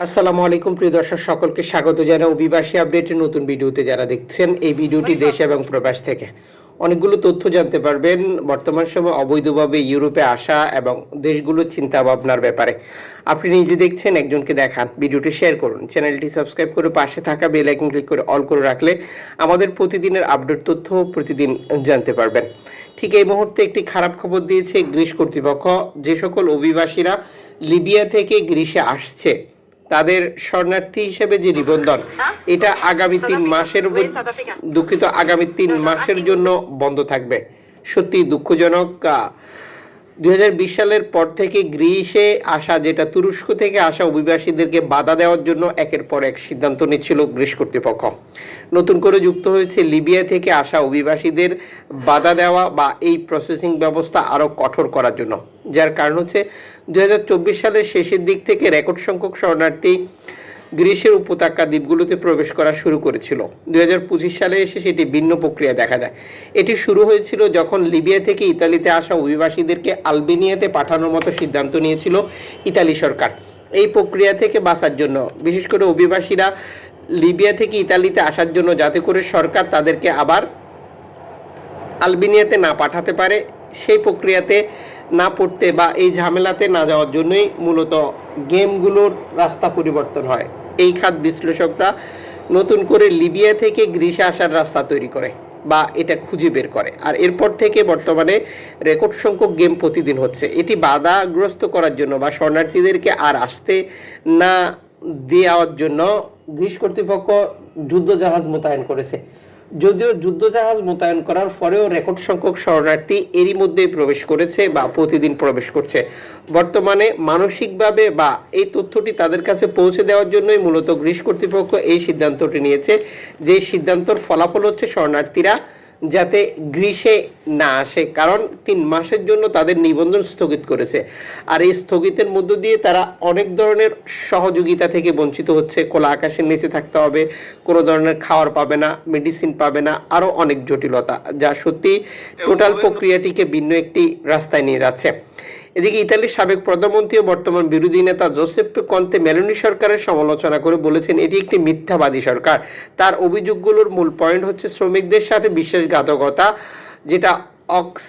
আসসালামু আলাইকুম প্রিয় দর্শক সকলকে স্বাগত জানাই অভিবাসী আপডেটের নতুন ভিডিওতে। যারা দেখছেন এই ভিডিওটি দেশ এবং প্রবাস থেকে। অনেকগুলো তথ্য জানতে পারবেন। বর্তমান সময় অবৈধভাবে ইউরোপে আসা এবং দেশগুলোর চিন্তা ভাবনার ব্যাপারে। আপনি নিজে দেখছেন একজনকে দেখান। ভিডিওটি শেয়ার করুন। চ্যানেলটি সাবস্ক্রাইব করে পাশে থাকা বেল আইকন ক্লিক করে অল করে রাখলে আমাদের প্রতিদিনের আপডেট তথ্য প্রতিদিন জানতে পারবেন। ঠিক এই মুহূর্তে একটি খারাপ খবর দিয়েছে গ্রিস কর্তৃপক্ষ। যে সকল অভিবাসীরা লিবিয়া থেকে গ্রিসে আসছে তাদের শরণার্থী হিসেবে যে নিবন্ধন, এটা আগামী তিন মাসের দুঃখিত, আগামী তিন মাসের জন্য বন্ধ থাকবে। সত্যি দুঃখজনক দুই হাজার বিশ সালের পর থেকে গ্রিসে আসা যেটা তুরস্ক থেকে আসা অভিবাসীদেরকে বাধা দেওয়ার জন্য একের পর এক সিদ্ধান্ত নিচ্ছিল গ্রিস কর্তৃপক্ষ। নতুন করে যুক্ত হয়েছে লিবিয়া থেকে আসা অভিবাসীদের বাধা দেওয়া বা এই প্রসেসিং ব্যবস্থা আরও কঠোর করার জন্য। যার কারণ হচ্ছে দু হাজার চব্বিশ সালের শেষের দিক থেকে রেকর্ড সংখ্যক শরণার্থী গ্রিসের উপত্যকা দ্বীপগুলোতে প্রবেশ করা শুরু করেছিল। দু হাজার পঁচিশ সালে এসে সেটি ভিন্ন প্রক্রিয়া দেখা যায়। এটি শুরু হয়েছিল যখন লিবিয়া থেকে ইতালিতে আসা অভিবাসীদেরকে আলবেনিয়াতে পাঠানোর মতো সিদ্ধান্ত নিয়েছিল ইতালি সরকার। এই প্রক্রিয়া থেকে বাঁচার জন্য, বিশেষ করে অভিবাসীরা লিবিয়া থেকে ইতালিতে আসার জন্য যাতে করে সরকার তাদেরকে আবার আলবেনিয়াতে না পাঠাতে পারে, সেই প্রক্রিয়াতে না পড়তে বা এই ঝামেলাতে না যাওয়ার জন্যই মূলত গেমগুলোর রাস্তা পরিবর্তন হয়। এই খাত বিশ্লেষকরা নতুন করে লিবিয়া থেকে গ্রিসে আসার রাস্তা তৈরি করে বা এটা খুঁজে বের করে। আর এরপর থেকে বর্তমানে রেকর্ড সংখ্যক গেম প্রতিদিন হচ্ছে। এটি বাধাগ্রস্ত করার জন্য বা শরণার্থীদেরকে আর আসতে না দেওয়ার জন্য গ্রিস কর্তৃপক্ষ যুদ্ধ জাহাজ মোতায়েন করেছে। যদিও যুদ্ধজাহাজ মোতায়েন করার পরেও রেকর্ড সংখ্যক শরণার্থী এরই মধ্যেই প্রবেশ করেছে বা প্রতিদিন প্রবেশ করছে। বর্তমানে মানসিকভাবে বা এই তথ্যটি তাদের কাছে পৌঁছে দেওয়ার জন্যই মূলত গ্রিস কর্তৃপক্ষ এই সিদ্ধান্তটি নিয়েছে। যে সিদ্ধান্তর ফলাফল হচ্ছে শরণার্থীরা যাতে গ্রীষে না আসে, কারণ তিন মাসের জন্য তাদের নিবন্ধন স্থগিত করেছে। আর এই স্থগিতের মধ্য দিয়ে তারা অনেক ধরনের সহযোগিতা থেকে বঞ্চিত হচ্ছে। খোলা আকাশের নিচে থাকতে হবে, কোনো ধরনের খাওয়ার পাবে না মেডিসিন পাবে না আরও অনেক জটিলতা, যা সত্যি টোটাল প্রক্রিয়াটিকে ভিন্ন একটি রাস্তায় নিয়ে যাচ্ছে। এদিকে ইতালির সাবেক প্রধানমন্ত্রী ও বর্তমান বিরোধী নেতা জোসেফ কন্তে মেলোনি সরকারের সমালোচনা করে বলেছেন, এটি একটি মিথ্যাবাদী সরকার। তার অভিযোগগুলোর মূল পয়েন্ট হচ্ছে শ্রমিকদের সাথে বিশ্বাসঘাতকতা যেটা অক্স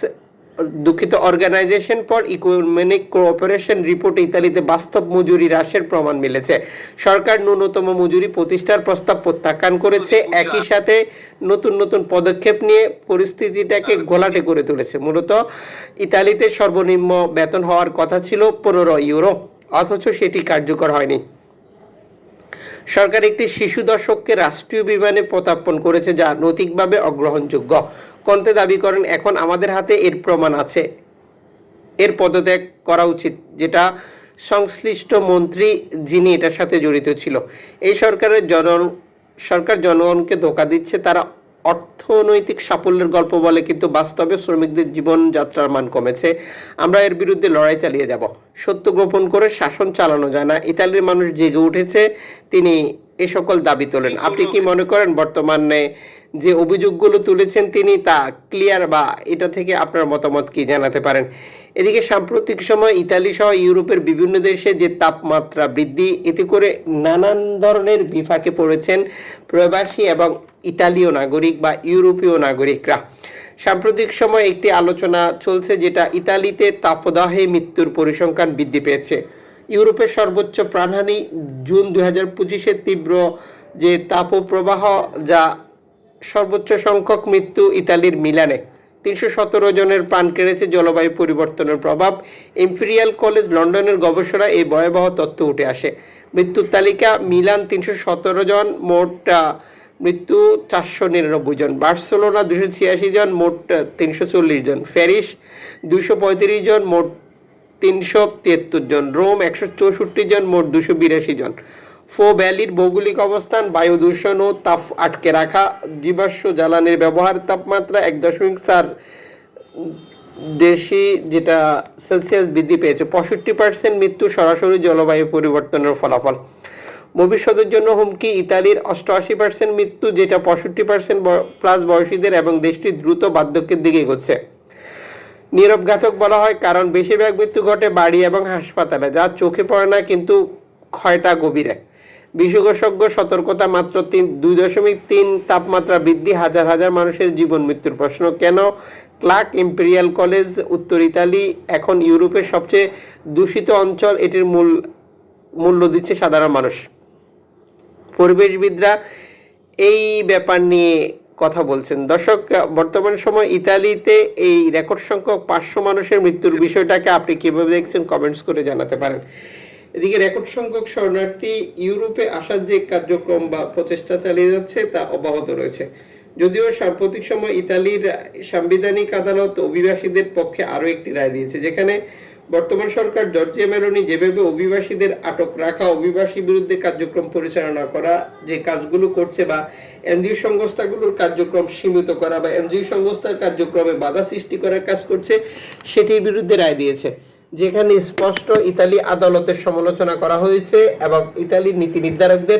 দুঃখিত অর্গানাইজেশন ফর ইকোনমিক কোঅপারেশন রিপোর্টে ইতালিতে বাস্তব মজুরি হ্রাসের প্রমাণ মিলেছে। সরকার ন্যূনতম মজুরি প্রতিষ্ঠার প্রস্তাব প্রত্যাখ্যান করেছে। একই সাথে নতুন নতুন পদক্ষেপ নিয়ে পরিস্থিতিটাকে ঘোলাটে করে তুলেছে। মূলত ইতালিতে সর্বনিম্ন বেতন হওয়ার কথা ছিল পনেরো ইউরো অথচ সেটি কার্যকর হয়নি। সরকার একটি শিশু দর্শককে রাষ্ট্রীয় বিমানে প্রত্যাপন করেছে যা নৈতিকভাবে অগ্রহণযোগ্য। কন্তে দাবি করেন, এখন আমাদের হাতে এর প্রমাণ আছে। এর পদত্যাগ করা উচিত। যেটা সংশ্লিষ্ট মন্ত্রী যিনি এটার সাথে জড়িত ছিল। এই সরকারের জন সরকার জনগণকে ধোকা দিচ্ছে, তারা অর্থনৈতিক সাফল্যের গল্প বলে, কিন্তু বাস্তবে শ্রমিকদের জীবনযাত্রার মান কমেছে। আমরা এর বিরুদ্ধে লড়াই চালিয়ে যাব। সত্য গোপন করে শাসন চালানো যায় না। ইতালির মানুষ জেগে উঠেছে। তিনি এ সকল দাবি তোলেন। আপনি কি মনে করেন বর্তমানে যে অভিযোগগুলো তুলেছেন তিনি তা ক্লিয়ার বা এটা থেকে আপনার মতামত কি জানাতে পারেন? এদিকে সাম্প্রতিক সময় ইতালি সহ ইউরোপের বিভিন্ন দেশে যে তাপমাত্রা বৃদ্ধি এতে করে নানান ধরনের বিফাকে পড়েছেন প্রবাসী এবং ইতালীয় নাগরিক বা ইউরোপীয় নাগরিকরা। সাম্প্রতিক সময় একটি আলোচনা চলছে যেটা ইতালিতে তাপদাহে মৃত্যুর পরিসংখ্যান বৃদ্ধি পেয়েছে। ইউরোপের সর্বোচ্চ প্রাণহানি জুন দুই হাজার পঁচিশের তীব্র যে তাপপ্রবাহ যা সর্বোচ্চ সংখ্যক মৃত্যু ইতালির মিলানে। তিনশো সতেরো জনের প্রাণ কেড়েছে জলবায়ু পরিবর্তনের প্রভাব। ইম্পেরিয়াল কলেজ লন্ডনের গবেষণা এই ভয়াবহ তথ্য উঠে আসে। মৃত্যুর তালিকা, মিলান তিনশো সতেরো জন, মোট মৃত্যু চারশো নিরানব্বই জন। বার্সেলোনা দুশো ছিয়াশি জন, মোট তিনশো চল্লিশ জন। প্যারিস দুশো পঁয়ত্রিশ জন, মোট তিনশো তিয়াত্তর জন, রোম একশো চৌষট্টি জন, মোট দুশো বিরাশি জন। ফো ভ্যালির ভৌগোলিক অবস্থান, বায়ু দূষণ ও তাপ আটকে রাখা, জীবাশ্ম জ্বালানির ব্যবহার তাপমাত্রা এক দশমিক চার দেশি যেটা সেলসিয়াস বৃদ্ধি পেয়েছে, পঁয়ষট্টি পার্সেন্ট মৃত্যু সরাসরি জলবায়ু পরিবর্তনের ফলাফল। ভবিষ্যতের জন্য হুমকি, ইতালির অষ্টআশি পার্সেন্ট মৃত্যু, যেটা পঁয়ষট্টি পার্সেন্ট প্লাস বয়সীদের এবং দেশটি দ্রুত বার্ধক্যের দিকে এগোচ্ছে। নীরব ঘাতক বলা হয় কারণ বেশিরভাগ মৃত্যু ঘটে বাড়ি এবং হাসপাতালে, যা চোখে পড়ে না কিন্তু ক্ষয়টা গভীরে। বিশেষজ্ঞ সতর্কতা মাত্র তিন, দুই দশমিক তিন তাপমাত্রা বৃদ্ধি, হাজার হাজার মানুষের জীবন মৃত্যুর প্রশ্ন। কেন? ক্লার্ক ইম্পেরিয়াল কলেজ, উত্তর ইতালি, এখন ইউরোপের সবচেয়ে দূষিত অঞ্চল, এটির মূল, মূল্য দিচ্ছে সাধারণ মানুষ। পরিবেশবিদরা এই ব্যাপার নিয়ে কথা বলছেন। দর্শক বর্তমান সময় ইতালিতে এই রেকর্ড সংখ্যক পাঁচশো মানুষের মৃত্যুর বিষয়টাকে আপনি কীভাবে দেখছেন কমেন্টস করে জানাতে পারেন। এদিকে রেকর্ড সংখ্যক শরণার্থী ইউরোপে আসার যে কার্যক্রম বা প্রচেষ্টা চালিয়ে যাচ্ছে, তা অব্যাহত রয়েছে। যদিও সাম্প্রতিক সময় ইতালির সাংবিধানিক আদালত অভিবাসীদের পক্ষে আরও একটি রায় দিয়েছে, যেখানে বর্তমান সরকার জর্জিয়া মেলোনি যেভাবে অভিবাসীদের আটক রাখা অভিবাসী বিরুদ্ধে কার্যক্রম পরিচালনা করা, যে কাজগুলো করছে বা এনজিও সংস্থাগুলোর কার্যক্রম সীমিত করা বা এনজিও সংস্থার কার্যক্রমে বাধা সৃষ্টি করার কাজ করছে, সেটির বিরুদ্ধে রায় দিয়েছে। যেখানে স্পষ্ট ইতালি আদালতের সমালোচনা করা হয়েছে এবং ইতালির নীতি নির্ধারকদের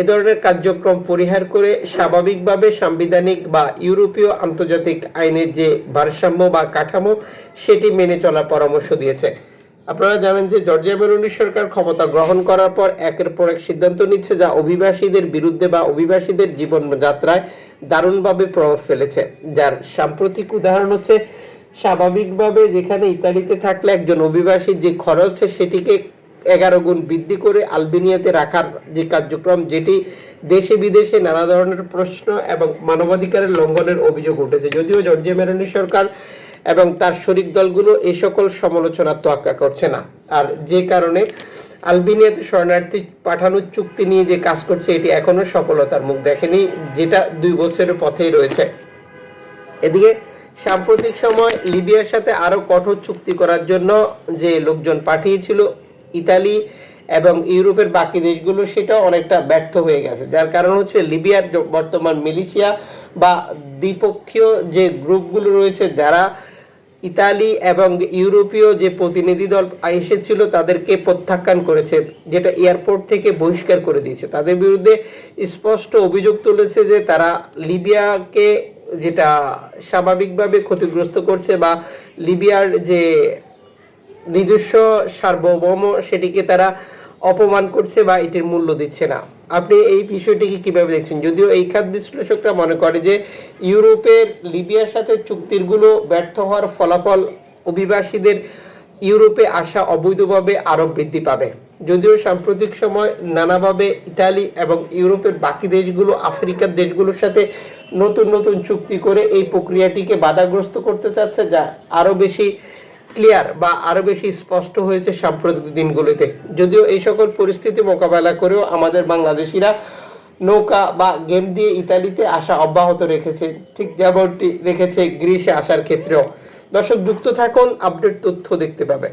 এ ধরনের কার্যক্রম পরিহার করে স্বাভাবিকভাবে সাংবিধানিক বা ইউরোপীয় আন্তর্জাতিক আইনের যে ভারসাম্য বা কাঠামো, সেটি মেনে চলার পরামর্শ দিয়েছে। আপনারা জানেন যে জর্জিয়া মেলোনি সরকার ক্ষমতা গ্রহণ করার পর একের পর এক সিদ্ধান্ত নিচ্ছে যা অভিবাসীদের বিরুদ্ধে বা অভিবাসীদের জীবনযাত্রায় দারুণভাবে প্রভাব ফেলেছে, যার সাম্প্রতিক উদাহরণ হচ্ছে স্বাভাবিকভাবে যেখানে ইতালিতে থাকলে একজন অভিবাসীর যে খরচ সেটিকে এগারো গুণ বৃদ্ধি করে আলবেনিয়াতে রাখার যে কার্যক্রম, যেটি দেশে বিদেশে নানা ধরনের প্রশ্ন এবং মানবাধিকারের লঙ্ঘনের অভিযোগ উঠেছে। যদিও জর্জিয়া মেরনি সরকার এবং তার শরিক দলগুলো এই সকল সমালোচনা তোয়াক্কা করছে না। আর যে কারণে আলবেনিয়াতে শরণার্থী পাঠানোর চুক্তি নিয়ে যে কাজ করছে, এটি এখনও সফলতার মুখ দেখেনি, যেটা দুই বছরের পথেই রয়েছে। এদিকে সাম্প্রতিক সময় লিবিয়ার সাথে আরও কঠোর চুক্তি করার জন্য যে লোকজন পাঠিয়েছিল, ইতালি এবং ইউরোপের বাকি দেশগুলো, সেটা অনেকটা ব্যর্থ হয়ে গেছে। যার কারণ হচ্ছে লিবিয়ার বর্তমান মিলিশিয়া বা দ্বিপক্ষীয় যে গ্রুপগুলো রয়েছে, যারা ইতালি এবং ইউরোপীয় যে প্রতিনিধি দল এসেছিল, তাদেরকে প্রত্যাখ্যান করেছে, যেটা এয়ারপোর্ট থেকে বহিষ্কার করে দিয়েছে। তাদের বিরুদ্ধে স্পষ্ট অভিযোগ তুলেছে যে তারা লিবিয়াকে যেটা স্বাভাবিকভাবে ক্ষতিগ্রস্ত করছে বা লিবিয়ার যে নিজস্ব সার্বভৌম সেটিকে তারা অপমান করছে বা এটির মূল্য দিচ্ছে না। আপনি এই বিষয়টিকে কীভাবে দেখছেন? যদিও এই খাত বিশ্লেষকরা মনে করে যে ইউরোপের লিবিয়ার সাথে চুক্তিগুলো ব্যর্থ হওয়ার ফলাফল অভিবাসীদের ইউরোপে আসা অবৈধভাবে আরও বৃদ্ধি পাবে। যদিও সাম্প্রতিক সময় নানাভাবে ইতালি এবং ইউরোপের বাকি দেশগুলো আফ্রিকার দেশগুলোর সাথে নতুন নতুন চুক্তি করে এই প্রক্রিয়াটিকে বাধাগ্রস্ত করতে চাচ্ছে, যা আরও বেশি ক্লিয়ার বা আরও বেশি স্পষ্ট হয়েছে সাম্প্রতিক দিনগুলিতে। যদিও এই সকল পরিস্থিতি মোকাবেলা করেও আমাদের বাংলাদেশিরা নৌকা বা গেম দিয়ে ইতালিতে আসা অব্যাহত রেখেছে, ঠিক যেমনটি রেখেছে গ্রিসে আসার ক্ষেত্রেও। দর্শক, যুক্ত থাকুন, আপডেট তথ্য দেখতে পাবেন।